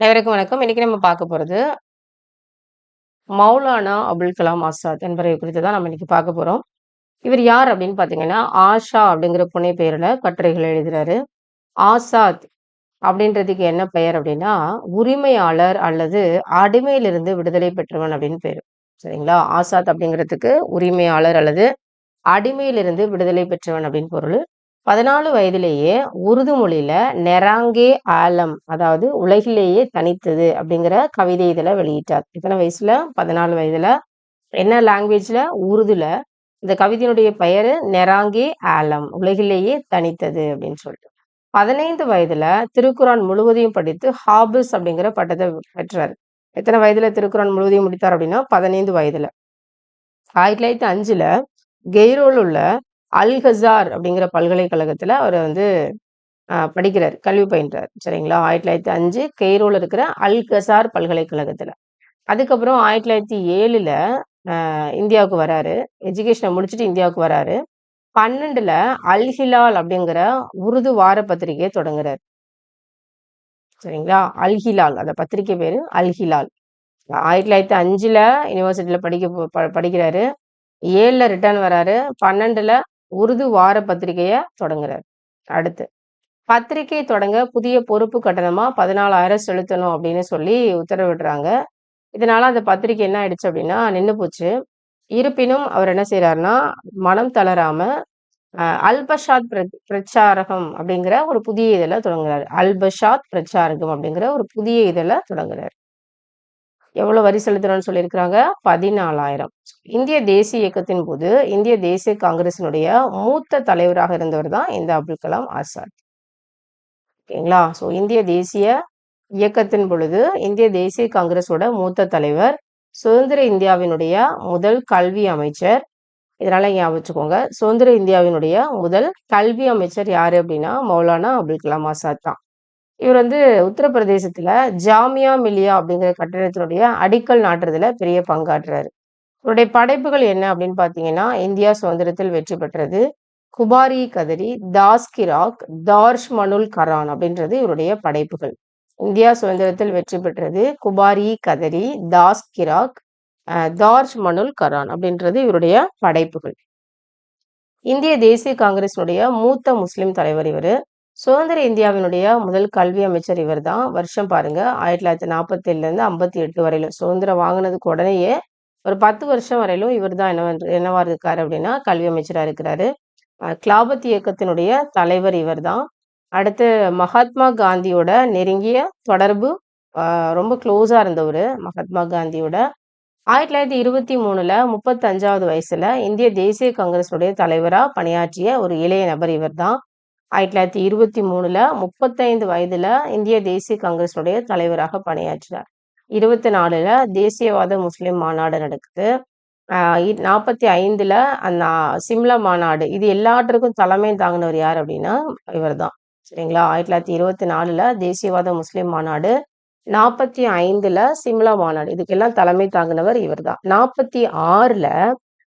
அனைவருக்கும் வணக்கம். இன்னைக்கு நம்ம பார்க்க போகிறது மௌலானா அபுல் கலாம் ஆசாத் என்பவரை குறித்து தான் நம்ம இன்னைக்கு பார்க்க போகிறோம் இவர் யார் அப்படின்னு பார்த்தீங்கன்னா, ஆஷா அப்படிங்கிற புனை பெயரில் கட்டுரைகள் எழுதுறாரு. ஆசாத் அப்படின்றதுக்கு என்ன பெயர் அப்படின்னா, உரிமையாளர் அல்லது அடிமையிலிருந்து விடுதலை பெற்றவன் அப்படின்னு பேரு. சரிங்களா? ஆசாத் அப்படிங்கிறதுக்கு உரிமையாளர் அல்லது அடிமையிலிருந்து விடுதலை பெற்றவன் அப்படின்னு பொருள். 14 வயதிலேயே உருது மொழியில நெராங்கே ஆலம் அதாவது உலகிலேயே தனித்தது அப்படிங்கிற கவிதை இதில் வெளியிட்டார். எத்தனை வயசுல? 14 வயதுல. என்ன லாங்குவேஜ்ல? உருதுல. இந்த கவிதையினுடைய பெயர் நெராங்கே ஆலம் உலகிலேயே தனித்தது அப்படின்னு சொல்லிட்டு. 15 வயதுல திருக்குரான் முழுவதையும் படித்து ஹாபிஸ் அப்படிங்கிற பட்டத்தை பெற்றார். எத்தனை வயதுல திருக்குறான் முழுவதையும் முடித்தார் அப்படின்னா 15 வயதுல. 1905ல கெய்ரோல உள்ள அல்ஹசார் அப்படிங்கிற பல்கலைக்கழகத்துல அவர் வந்து படிக்கிறார். கல்வி பயின்றார். சரிங்களா? ஆயிரத்தி தொள்ளாயிரத்தி அஞ்சு கெய்ரோவில் இருக்கிற அல் கசார் பல்கலைக்கழகத்துல. அதுக்கப்புறம் 1907ல அ இந்தியாவுக்கு வராரு. எஜுகேஷனை முடிச்சுட்டு இந்தியாவுக்கு வராரு. பன்னெண்டில் அல்ஹிலால் அப்படிங்கிற உருது வார பத்திரிகையை தொடங்குறார். சரிங்களா? அல்ஹிலால் அந்த பத்திரிகை பேரு அல் ஹிலால். 1905ல யுனிவர்சிட்டில படிக்க படிக்கிறாரு. ஏழில் ரிட்டர்ன் வராரு. 12ல உருது வார பத்திரிகைய தொடங்குறாரு அடுத்து பத்திரிகை தொடங்க புதிய பொறுப்பு கட்டணமா 14,000 செலுத்தணும் அப்படின்னு சொல்லி உத்தரவிடுறாங்க. இதனால அந்த பத்திரிகை என்ன ஆயிடுச்சு அப்படின்னா நின்னு போச்சு. இருப்பினும் அவர் என்ன செய்றாருன்னா, மனம் தளராம அல்பஷாத் பிர பிரச்சாரகம் அப்படிங்கிற ஒரு புதிய இதழ தொடங்குறாரு. அல்பஷாத் பிரச்சாரகம் அப்படிங்கிற ஒரு புதிய இதழ தொடங்குறாரு. எவ்வளோ வரி செலுத்தணும்னு சொல்லியிருக்கிறாங்க? 14,000 இந்திய தேசிய இயக்கத்தின் போது இந்திய தேசிய காங்கிரசினுடைய மூத்த தலைவராக இருந்தவர் தான் இந்த அப்துல் கலாம் ஆசாத். ஓகேங்களா? ஸோ இந்திய தேசிய இயக்கத்தின் பொழுது இந்திய தேசிய காங்கிரஸோட மூத்த தலைவர். சுதந்திர இந்தியாவினுடைய முதல் கல்வி அமைச்சர். இதனால ஞாபகம் வச்சுக்கோங்க. சுதந்திர இந்தியாவினுடைய முதல் கல்வி அமைச்சர் யாரு அப்படின்னா, மௌலானா அபுல் கலாம் ஆசாத் தான். இவர் வந்து உத்தரப்பிரதேசத்துல ஜாமியா மில்லியா அப்படிங்கிற கட்டிடத்தினுடைய அடிக்கல் நாட்டுறதுல பெரிய பங்காற்றுறாரு. இவருடைய படைப்புகள் என்ன அப்படின்னு பார்த்தீங்கன்னா, இந்தியா சுதந்திரத்தில் வெற்றி பெற்றது, குபாரி கதரி, தாஸ் கிராக், தார்ஷ் மனுல் கரான் அப்படின்றது இவருடைய படைப்புகள். இந்தியா சுதந்திரத்தில் வெற்றி பெற்றது, குபாரி கதரி, தாஸ் கிராக், தார்ஷ் மனுல் கரான் அப்படின்றது இவருடைய படைப்புகள். இந்திய தேசிய காங்கிரசினுடைய மூத்த முஸ்லிம் தலைவர் இவர் சுதந்திர இந்தியாவினுடைய முதல் கல்வி அமைச்சர் இவர் தான். வருஷம் பாருங்க 1947லேருந்து 58 வரையிலும். சுதந்திரம் வாங்கினதுக்கு உடனேயே ஒரு 10 வருஷம் வரையிலும் இவர் தான் என்ன என்னவா இருக்காரு அப்படின்னா, கல்வி அமைச்சராக இருக்கிறாரு. அ கிலாபத் இயக்கத்தினுடைய தலைவர் இவர் தான். அடுத்து மகாத்மா காந்தியோட நெருங்கிய தொடர்பு ரொம்ப க்ளோஸாக இருந்தவர் மகாத்மா காந்தியோட. 1923ல 35வது வயசுல இந்திய தேசிய காங்கிரஸுடைய தலைவராக பணியாற்றிய ஒரு இளைய நபர் இவர் தான். 1923ல 35 வயதுல இந்திய தேசிய காங்கிரஸுடைய தலைவராக பணியாற்றினார். 24ல தேசியவாத முஸ்லிம் மாநாடு நடக்குது. நாற்பத்தி ஐந்துல அந்த சிம்லா மாநாடு. இது எல்லாற்றுக்கும் தலைமை தாங்குனவர் யார் அப்படின்னா, இவர் தான். சரிங்களா? 1924ல தேசியவாத முஸ்லிம் மாநாடு. 45ல சிம்லா மாநாடு. இதுக்கெல்லாம் தலைமை தாங்குனவர் இவர் தான். 46ல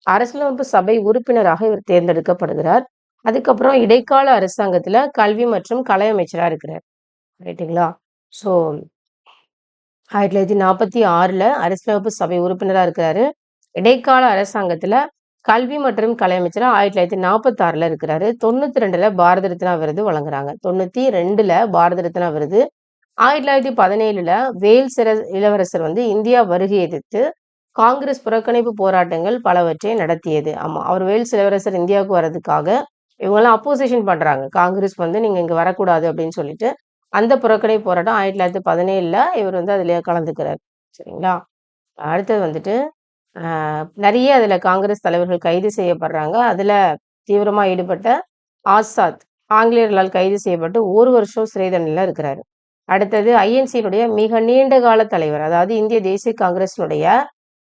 அரசியலமைப்பு சபை உறுப்பினராக இவர் தேர்ந்தெடுக்கப்படுகிறார். அதுக்கப்புறம் இடைக்கால அரசாங்கத்துல கல்வி மற்றும் கலை அமைச்சராக இருக்கிறார். ரைட்டுங்களா? ஸோ 1946ல அரசியலமைப்பு சபை உறுப்பினராக இருக்கிறாரு. இடைக்கால அரசாங்கத்தில் கல்வி மற்றும் கலை அமைச்சராக ஆயிரத்தி தொள்ளாயிரத்தி நாற்பத்தி ஆறில் இருக்கிறாரு. 92ல பாரத ரத்னா விருது வழங்குறாங்க. 92ல பாரத ரத்னா விருது. 1917ல வேல்ஸ் சிற இளவரசர் வந்து இந்தியா வருகை எதிர்த்து காங்கிரஸ் புறக்கணிப்பு போராட்டங்கள் பலவற்றை நடத்தியது. ஆமாம் அவர் வேல்ஸ் இளவரசர் இந்தியாவுக்கு வர்றதுக்காக இவங்கெல்லாம் அப்போசிஷன் பண்ணுறாங்க காங்கிரஸ் வந்து நீங்கள் இங்கே வரக்கூடாது அப்படின்னு சொல்லிட்டு, அந்த புறக்கணிப்பு போராட்டம் 1917ல இவர் வந்து அதில கலந்துக்கிறார். சரிங்களா? அடுத்தது வந்துட்டு நிறைய அதில் காங்கிரஸ் தலைவர்கள் கைது செய்யப்படுறாங்க. அதில் தீவிரமா ஈடுபட்ட ஆசாத் ஆங்கிலேயர்களால் கைது செய்யப்பட்டு ஒரு வருஷம் சிறை தண்டனையில் இருக்கிறாரு. அடுத்தது ஐஎன்சியினுடைய மிக நீண்ட கால தலைவர். அதாவது இந்திய தேசிய காங்கிரஸினுடைய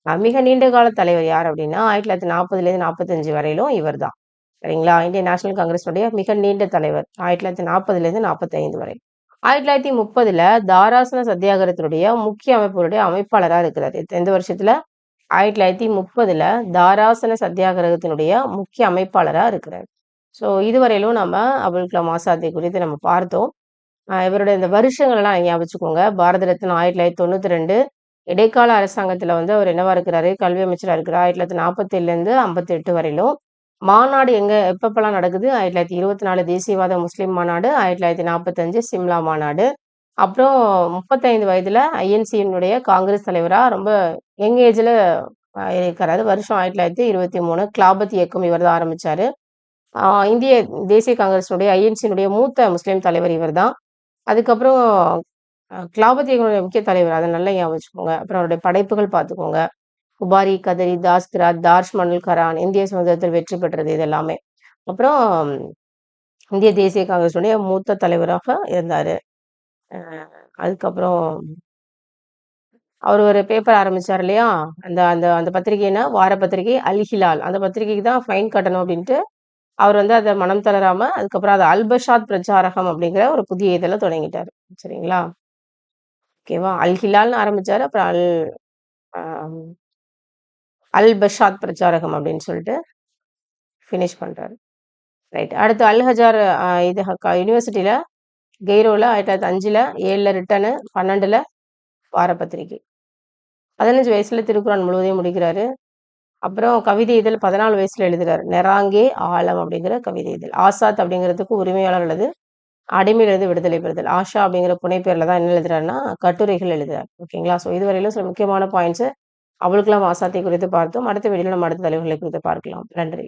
மிக நீண்ட கால தலைவர் யார் அப்படின்னா, 1940லேருந்து 45 வரையிலும் இவர் தான். சரிங்களா? இந்திய நேஷனல் காங்கிரஸினுடைய மிக நீண்ட தலைவர். 1940லேருந்து 45 வரை. 1930ல தாராசன சத்தியாகிரகத்தினுடைய முக்கிய அமைப்புடைய அமைப்பாளராக இருக்கிறார் எந்த வருஷத்துல? 1930ல தாராசன சத்தியாகிரகத்தினுடைய முக்கிய அமைப்பாளராக இருக்கிறார். ஸோ இதுவரையிலும் நம்ம அபுல் கலாம் ஆசாத்தை குறித்து நம்ம பார்த்தோம். இவருடைய இந்த வருஷங்கள்லாம் ஞாபகம் ஆயிரத்தி பாரத ரத்னா 1992 இடைக்கால அரசாங்கத்தில் வந்து அவர் என்னவா இருக்கிறாரு? கல்வி அமைச்சராக இருக்கிறார். 1947லேருந்து 58 வரையிலும். மாநாடு எங்கே எப்பப்பெல்லாம் நடக்குது? 1924 தேசியவாத முஸ்லீம் மாநாடு, 1945 சிம்லா மாநாடு. அப்புறம் முப்பத்தைந்து வயதில் ஐஎன்சியினுடைய காங்கிரஸ் தலைவராக ரொம்ப யங் ஏஜில் இருக்கிறாரு. வருஷம் 1923 கிலாபத் இயக்கம் இவர் தான் ஆரம்பித்தார் இந்திய தேசிய காங்கிரஸினுடைய ஐஎன்சியினுடைய மூத்த முஸ்லீம் தலைவர் இவர் தான். அதுக்கப்புறம் கிளாபத் இயக்கனுடைய முக்கிய தலைவர். அத நல்லா ஞாபகம் வச்சுக்கோங்க. அப்புறம் அவருடைய படைப்புகள் பார்த்துக்கோங்க. குபாரி, கதரி, தாஸ்கிராத், தார்ஷ் மணல் கரான், இந்திய சுதந்திரத்தில் வெற்றி பெற்றது இது எல்லாமே. அப்புறம் இந்திய தேசிய காங்கிரஸுடைய மூத்த தலைவராக இருந்தார் அதுக்கப்புறம் அவர் ஒரு பேப்பர் ஆரம்பிச்சார் இல்லையா? அந்த அந்த அந்த பத்திரிகைனா வார பத்திரிகை அல் ஹிலால். அந்த பத்திரிகைக்கு தான் ஃபைன் கட்டணும் அப்படின்ட்டு அவர் வந்து அதை மனம் தளராம, அதுக்கப்புறம் அது அல்பஷாத் பிரச்சாரகம் அப்படிங்கிற ஒரு புதிய இதெல்லாம் தொடங்கிட்டார் சரிங்களா? ஓகேவா? அல் ஹிலால்னு அப்புறம் அல் அல்-பஷாத் பிரச்சாரகம் அப்படின்னு சொல்லிட்டு ஃபினிஷ் பண்ணுறாரு ரைட். அடுத்து அல் ஹஜார் அ இது ஹக்கா யுனிவர்சிட்டில கெய்ரோல 1905ல 7ல ரிட்டனு, 12ல வார பத்திரிகை. பதினஞ்சு வயசில் திருக்குறான் முழுவதையும் முடிக்கிறாரு. அப்புறம் கவிதை இதழ் பதினாலு வயசில் எழுதுகிறார் நெராங்கே ஆழம் அப்படிங்கிற கவிதை இதழ். ஆசாத் அப்படிங்கிறதுக்கு உரிமையாளர் அல்லது அடிமையிலிருந்து விடுதலை பெறுதல். ஆஷா அப்படிங்கிற புனைப்பேரில் தான் என்ன எழுதுறாருன்னா, கட்டுரைகள் எழுதுறாரு ஓகேங்களா? ஸோ இதுவரையிலும் சில முக்கியமான பாயிண்ட்ஸ அவளுக்கெல்லாம் வாசாத்தை ஆசாத்தை குறித்து பார்த்தோம். அடுத்த வீடியோவில் நம்ம அடுத்த தலைவர்களை குறித்து பார்க்கலாம். நன்றி.